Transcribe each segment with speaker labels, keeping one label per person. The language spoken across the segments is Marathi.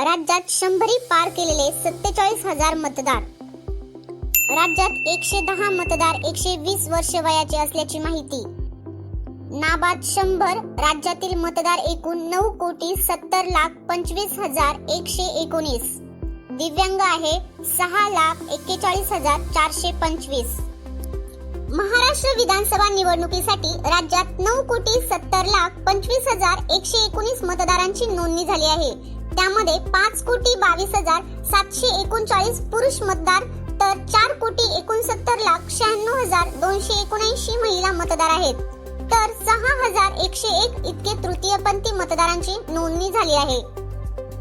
Speaker 1: राज्यात शंभरी पार केलेले सत्तेचाळीस हजार मतदार. राज्यात एकशे दहा मतदार एकशे वीस वर्ष वयाचे असल्याची माहिती. नाबाद शंभर राज्यातील मतदार एकूण नऊ कोटी सत्तर लाख पंचवीस हजार एकशे एकोणीस. दिव्यांग आहे सहा लाख एक्केचाळीस हजार चारशे पंचवीस. महाराष्ट्र विधानसभा निवडणुकीसाठी राज्यात नऊ कोटी सत्तर लाख पंचवीस हजार एकशे एकोणीस मतदारांची नोंदणी झाली आहे. त्यामध्ये पाच कोटी बावीस हजार सातशे एकोणचाळीस पुरुष मतदार तर चार कोटी एकोणसत्तर लाख शहाण्णव हजार दोनशे एकोणऐंशी महिला मतदार आहेत. तर सहा हजार एकशे एक इतके तृतीयपंथी मतदारांची नोंदणी झाली आहे.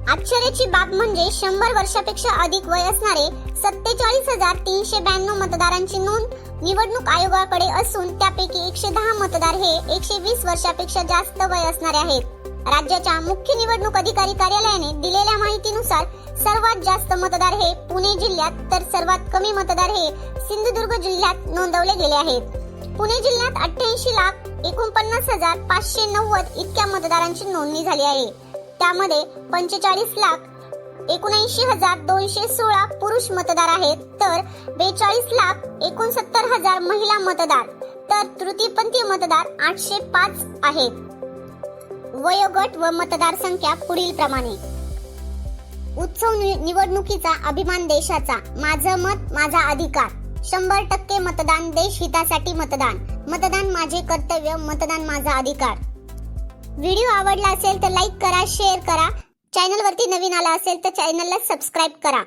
Speaker 1: आश्चर्याची बाब म्हणजे शंभर वर्षापेक्षा अधिक वय असणारे सत्तेचाळीस हजार तीनशे ब्याण्णव मतदारांची नोंद निवडणूक आयोगाकडे असून त्यापैकी एकशे दहा मतदार हे एकशे वीस वर्षापेक्षा जास्त वय असणारे आहेत. राज्याच्या मुख्य निवडणूक अधिकारी कार्यालयाने दिलेल्या माहितीनुसार सर्वात जास्त मतदार हे पुणे जिल्ह्यात तर सर्वात कमी मतदार हे सिंधुदुर्ग जिल्ह्यात नोंदवले गेले आहेत. पुणे जिल्ह्यात अठ्ठ्याऐंशी लाख एकोणपन्नास हजार पाचशे नव्वद इतक्या मतदारांची नोंदणी झाली आहे. त्यामध्ये पंचेचाळीस लाख एकोणऐंशी हजार दोनशे सोळा पुरुष मतदार आहेत. तर बेचाळीस लाख एकोणसत्तर हजार महिला मतदार. तर तृतीयपंथी मतदार आठशे पाच आहेत. वयोगट व मतदार संख्या पुढील प्रमाणे. उत्सव निवडणुकीचा अभिमान देशाचा. माझं मत माझा अधिकार. शंभर टक्के मतदान देश हितासाठी मतदान. मतदान माझे कर्तव्य मतदान माझा अधिकार. व्हिडिओ आवडला असेल तर लाईक करा शेअर करा. चॅनलवरती नवीन आला असेल तर चॅनलला सबस्क्राईब करा.